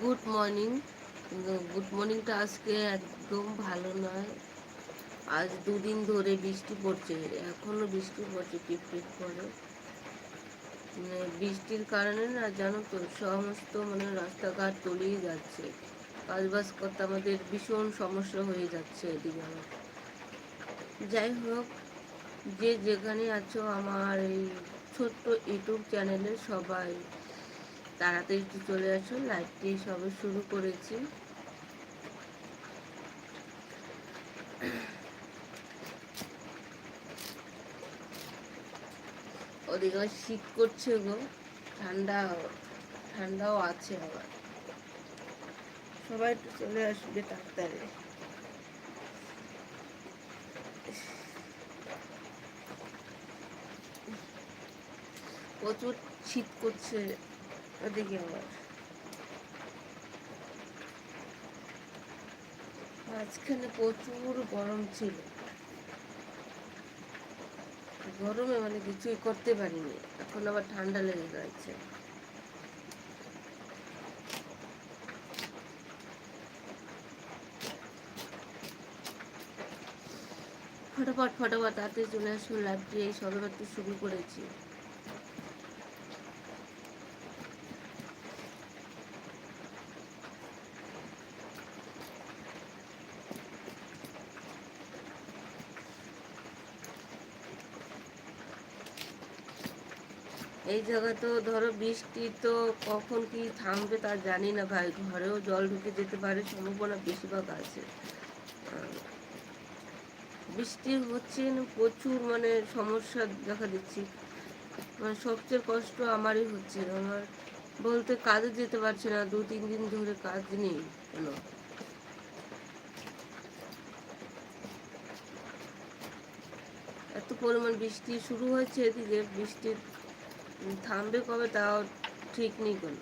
Good morning good মর্নিংটা আজকে একদম ভালো নয়। আজ দুদিন ধরে বৃষ্টি পড়ছে। এখনও বৃষ্টি পড়ছে টিপ টিপ করে। মানে বৃষ্টির কারণে না, জানো তো, সমস্ত মানে রাস্তাঘাট তলিয়ে যাচ্ছে। কাজবাজ করতে আমাদের ভীষণ সমস্যা হয়ে যাচ্ছে এদিকে আমার যাই হোক, যে যেখানে আছো, আমার এই ছোট্ট ইউটিউব চ্যানেলে সবাই তাড়াতাড়ি একটু চলে আসো লাইভটি সবে শুরু করেছি। ওদিকে শীত করছে গো, ঠান্ডা, ঠান্ডাও আছে আবার। সবাই একটু চলে আসবে তাড়াতাড়ি। প্রচুর শীত করছে। ওদিকে মাঝখানে প্রচুর গরম ছিল। গরমে মানে কিছুই করতে পারিনি। এখন আবার ঠান্ডা লেগে গেছে। ফটাফট ফটাফট, তাড়াতাড়ি চলে আসুন লাইভটি এই সবেমাত্র শুরু করেছি। এই জায়গায় তো ধরো বৃষ্টি তো কখন কি থামবে তা জানি না ভাই। ঘরেও জল ঢুকে যেতে পারে, সম্ভাবনা বেশিরভাগ আছে। বৃষ্টি হচ্ছে প্রচুর মানে সমস্যা দেখা দিচ্ছি। মানে সবচেয়ে কষ্ট আমারই হচ্ছে। আমার বলতে কাজে যেতে পারছে না, দু তিন দিন ধরে কাজ নেই কেন। এত পরিমাণ বৃষ্টি শুরু হয়েছে, এদিকে বৃষ্টির থামবে কবে তাও ঠিক নেই কোনো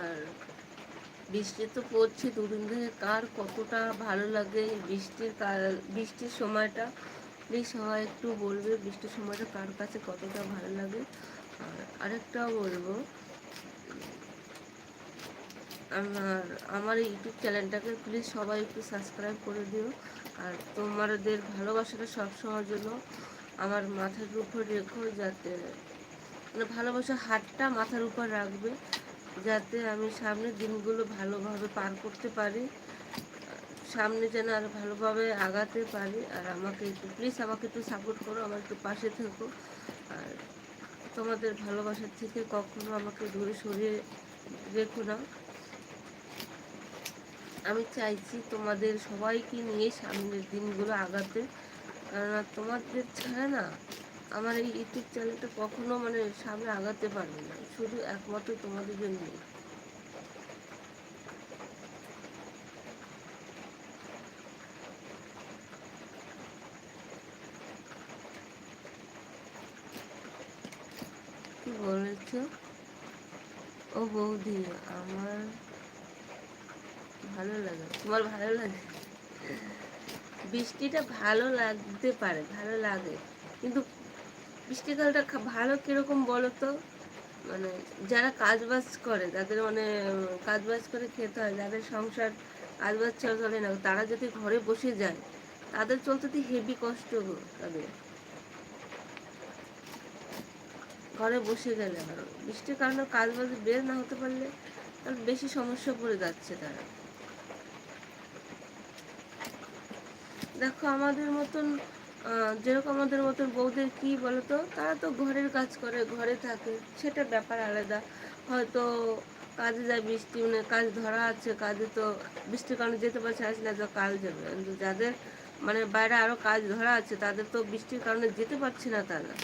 আর বৃষ্টি তো পড়ছে, দুদিন ধরে কার কতটা ভালো লাগে বৃষ্টির বৃষ্টির সময়টা। প্লিজ সবাই একটু বলবে বৃষ্টির সময়টা কার কাছে কতটা ভালো লাগে। আর আরেকটাও বলব, আমার আমার ইউটিউব চ্যানেলটাকে প্লিজ সবাই একটু সাবস্ক্রাইব করে দিও। আর তোমাদের ভালোবাসাটা সবসময়ের জন্য আমার মাথার উপর রেখো যাতে মানে ভালোবাসার হাতটা মাথার উপর রাখবে। যাতে আমি সামনের দিনগুলো ভালোভাবে পার করতে পারি, সামনে যেন আর ভালোভাবে আগাতে পারি, আর আমাকে একটু প্লিজ আমাকে একটু সাপোর্ট করো, আমার একটু পাশে থেকো। আর তোমাদের ভালোবাসার থেকে কখনো আমাকে দূরে সরিয়ে রেখো না। আমি চাইছি তোমাদের সবাইকে নিয়ে সামনের দিনগুলো আগাতে, কেননা তোমাদের ছাড়া না আমার এই ইউটিউব চ্যানেলটা কখনো মানে সামনে আগাতে পারবে না। শুধু একমাত্র তোমাদের জন্যই। কি বলেছ? ও বৌদি, আমার ভালো লাগে, তোমার ভালো লাগে? বৃষ্টিটা ভালো লাগতে পারে, ভালো লাগে। কিন্তু বৃষ্টিকালটা ভালো কীরকম বলো তো মানে যারা কাজবাজ করে, যাদের মানে কাজবাজ করে খেতে হয়, যাদের সংসার কাজ কাজবাজ চলে না, তারা যদি ঘরে বসে যায়, তাদের চলতে তো হেভি কষ্ট তাদের। ঘরে বসে গেলে আরও বৃষ্টির কারণে কাজবাজ বের না হতে পারলে তাহলে বেশি সমস্যা পড়ে যাচ্ছে তারা। দেখো, আমাদের মতন যেরকম আমাদের মতন বউদের কি বলতো, তারা তো ঘরের কাজ করে, ঘরে থাকে, সেটা ব্যাপার আলাদা। হয়তো কাজে যায় বৃষ্টি মানে কাজ ধরা আছে, কাজে তো বৃষ্টির কারণে যেতে পারছে আসলে তো কাল যাবে। কিন্তু যাদের মানে বাইরে আরও কাজ ধরা আছে, তাদের তো বৃষ্টির কারণে যেতে পারছে না তারা।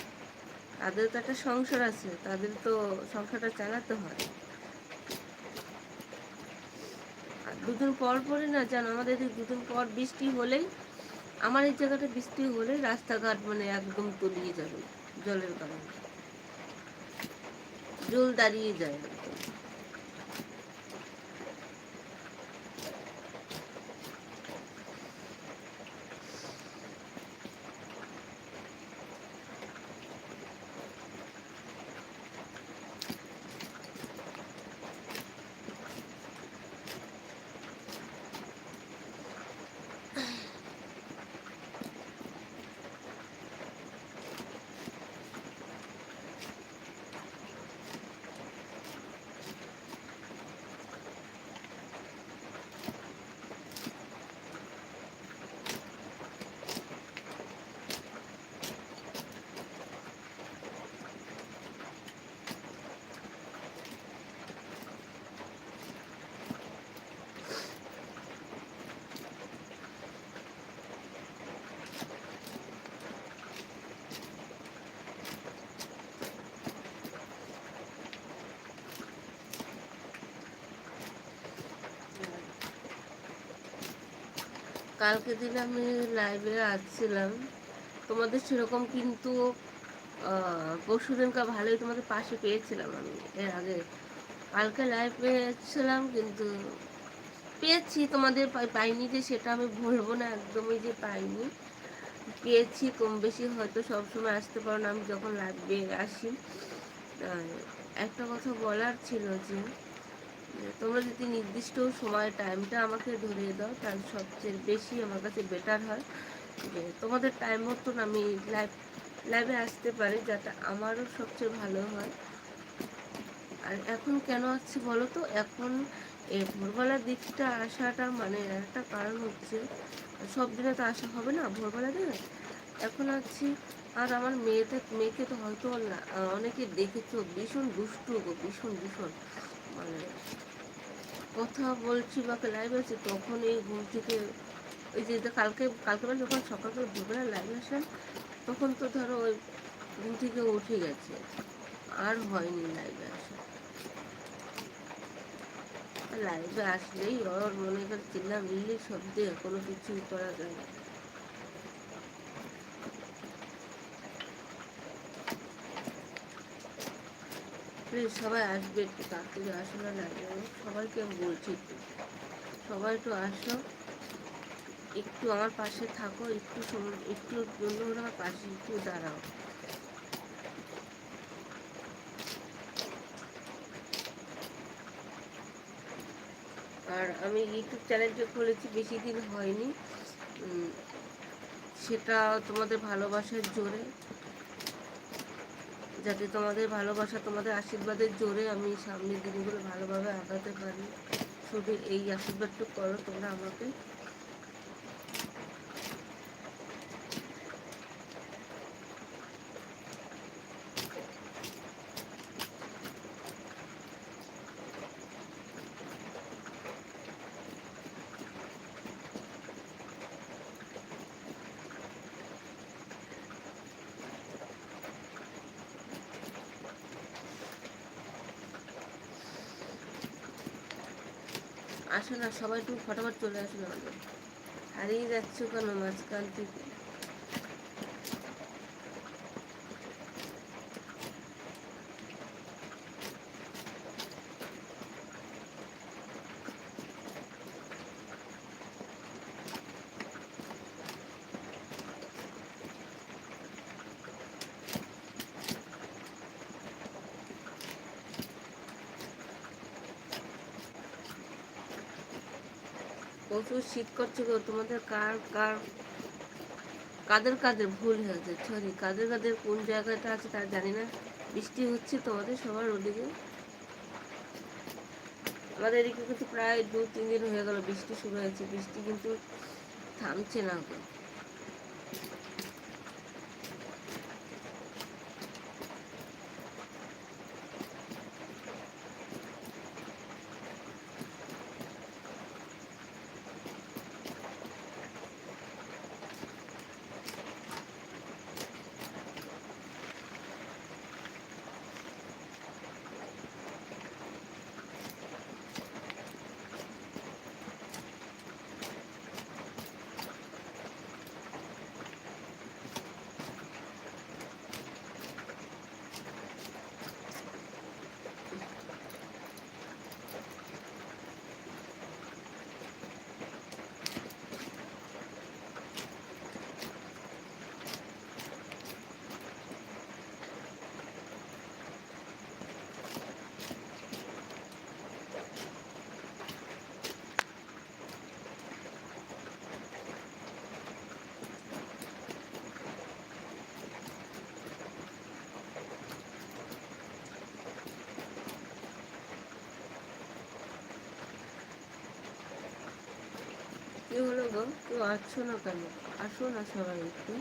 তাদের তো একটা সংসার আছে, তাদের তো সংসারটা চালাতে হয়। দুদিন পর পরে না, জানো, আমাদের দুদিন পর বৃষ্টি হলেই আমার এই জায়গাটা বৃষ্টি হলে রাস্তাঘাট মানে একদম তলিয়ে যাবে জলের কারণে। জল দাঁড়িয়ে যায় কালকে দিন আমি লাইভে আসছিলাম তোমাদের সেরকম কিন্তু পরশু ভালোই তোমাদের পাশে পেয়েছিলাম আমি। এর আগে কালকে লাইভ পেয়েছিলাম কিন্তু পেয়েছি, তোমাদের পাইনি যে সেটা আমি বলব না, একদমই যে পাইনি। পেয়েছি, কম বেশি হয়তো সবসময় আসতে পারো না, আমি যখন লাইভে আসি। একটা কথা বলার ছিল যে তোমরা যদি নির্দিষ্ট সময় টাইমটা আমাকে ধরিয়ে দাও, তাহলে সবচেয়ে বেশি আমার কাছে বেটার হয়। যে তোমাদের টাইম মতন আমি লাইভ লাইভে আসতে পারি যাতে আমারও সবচেয়ে ভালো হয়। আর এখন কেন আসছে বলো তো? এখন এই ভোরবেলার দিকটা আসাটা মানে একটা কারণ হচ্ছে, সব দিনে তো আসা হবে না ভোরবেলা দিনে? এখন আছি আর আমার মেয়েদের মেয়েকে তো হয়তো অনেকে দেখেছ, ভীষণ দুষ্টু গো, ভীষণ ভীষণ। মানে কথা বলছি বা লাইভ আছে, তখন এই ঘুম থেকে ওই যে কালকে কালকে যখন সকালবেলা ভোরবেলা লাইভ আসলাম তখন তো ধরো ওই ঘুম থেকে উঠে গেছে। আর হয়নি লাইভে আসা। লাইভে আসলেই ওর মনে কর চিল্লা মিল্লি শব্দে কোনো কিছুই করা যায় না। প্লিজ সবাই আসবে একটু তাড়াতাড়ি আসো না সবাইকে আমি বলছি একটু। সবাই একটু আসো, একটু আমার পাশে থাকো, একটু একটু জন্য আমার পাশে, একটু দাঁড়াও। আর আমি ইউটিউব চ্যানেলটা খুলেছি, বেশি দিন হয়নি। সেটা তোমাদের ভালোবাসার জোরে। যাতে তোমাদের ভালোবাসা, তোমাদের আশীর্বাদের জোরে আমি সামনের দিনগুলো ভালোভাবে আগাতে পারি। শুধু এই আশীর্বাদটুকু করো, তোমরা আমাকে আসো না সবাই একটু ফটাফট চলে আসো না হারিয়ে যাচ্ছ কেন মাঝখান থেকে? প্রচুর শীত করছে গো, তোমাদের কার কার, কাদের কাদের ভুল হয়েছে? সরি, কাদের কাদের কোন জায়গাটা আছে তা জানি না। বৃষ্টি হচ্ছে তোমাদের সবার ওদিকে। আমাদের এদিকে কিন্তু প্রায় দু তিন দিন হয়ে গেল বৃষ্টি শুরু হয়েছে। বৃষ্টি কিন্তু থামছে না গো কেউ আসছো না কেন? আসো না সবাই একটু।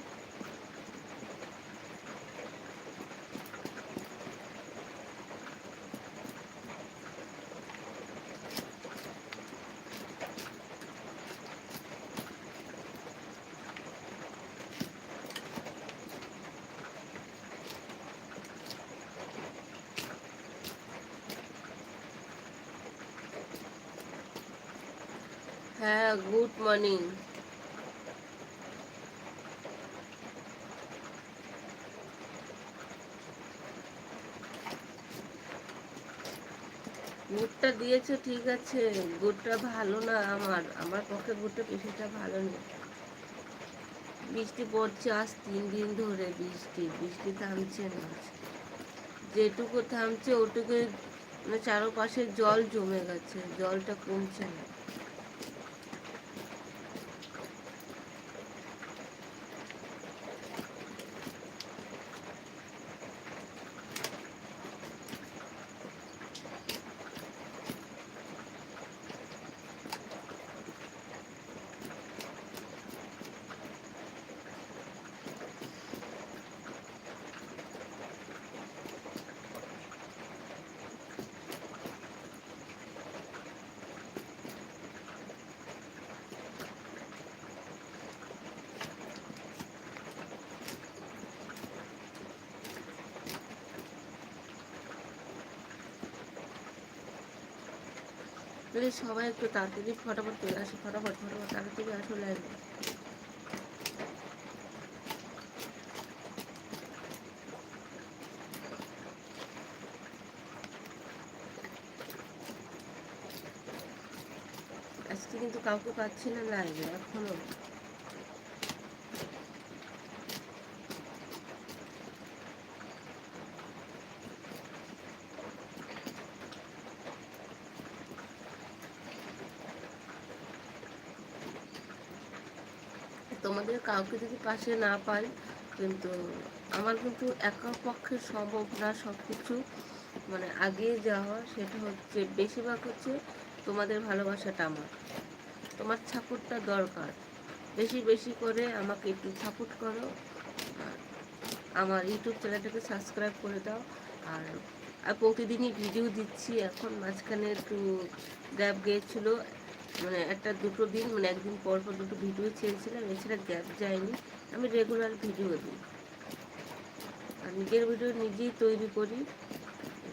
হ্যাঁ গুড মর্নিং। গুড়টা দিয়েছ, ঠিক আছে। গুড়টা ভালো না আমার। আমার পক্ষে গুড়টা বেশিটা ভালো নেই বৃষ্টি পড়ছে আজ তিন দিন ধরে বৃষ্টি। বৃষ্টি থামছে না যেটুকু থামছে ওটুকু মানে চারপাশে জল জমে গেছে। জলটা কমছে না। প্লিজ সবাই একটু তাড়াতাড়ি ফটাফট চলে আসে, ফটাফট ফটাফট তাড়াতাড়ি আসো লাইভে আজকে কিন্তু কাউকে পাচ্ছি না লাইভে এখনও। তোমাদের কাউকে যদি পাশে না পাই, কিন্তু আমার কিন্তু একা পক্ষে সম্ভব না সব কিছু মানে আগে যাওয়া সেটা হচ্ছে, বেশিরভাগ হচ্ছে তোমাদের ভালোবাসাটা আমার। তোমার সাপোর্টটা দরকার। বেশি বেশি করে আমাকে একটু সাপোর্ট করো। আমার ইউটিউব চ্যানেলটাকে সাবস্ক্রাইব করে দাও। আর আর প্রতিদিনই ভিডিও দিচ্ছি। এখন মাঝখানে একটু গ্যাপ গিয়েছিল। মানে একটা দুটো দিন মানে একদিন পর পর দুটো ভিডিও ছেড়েছিলাম এছাড়া গ্যাপ যায়নি। আমি রেগুলার ভিডিও দিই। আর নিজের ভিডিও নিজেই তৈরি করি।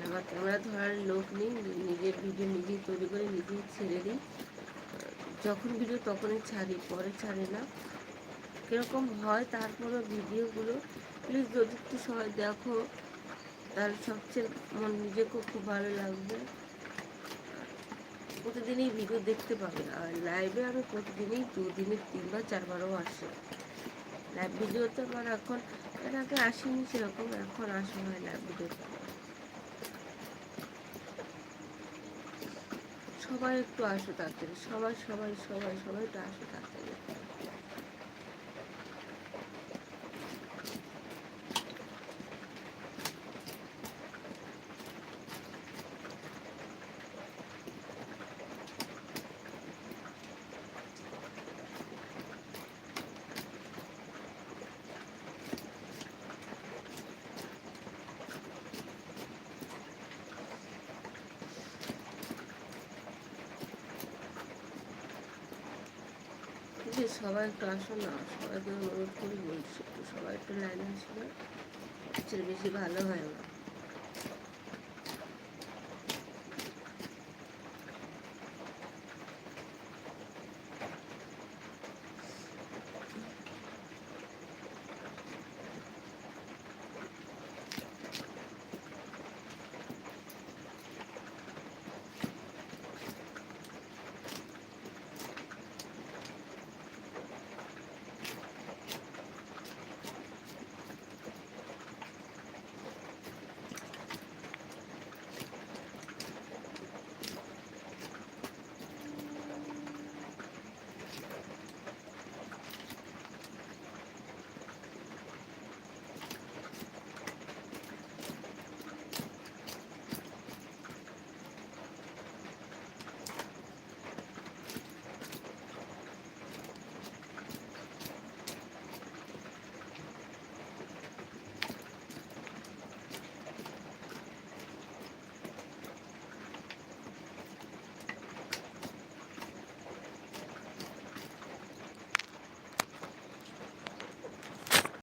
আমার ক্যামেরা ধরার লোক নেই, নিজের ভিডিও নিজেই তৈরি করে, নিজেই ছেড়ে দিই। যখন ভিডিও তখনই ছাড়ি, পরে ছাড়ি না। কীরকম হয় তারপরে ভিডিওগুলো। প্লিজ যদি একটু সবাই দেখো, তাহলে সবচেয়ে মন নিজেকেও খুব ভালো লাগবে। প্রতিদিনই ভিডিও দেখতে পাবেন আর লাইভে আমি প্রতিদিনই দুদিনে তিনবার, চারবারও আসি। লাইভ ভিডিওতে আমার এখন, এর আগে আসেনি সেরকম, এখন আসা হয় লাইভ ভিডিওতে সবাই একটু আসো তাড়াতাড়ি। সবাই সবাই সবাই সবাই একটু আসো তাড়াতাড়ি। যে সবাই একটু আসো না সবাইকে অনুরোধ করি বলছি সবাই একটু লাইনে আসবে বেশি ভালো হয় না।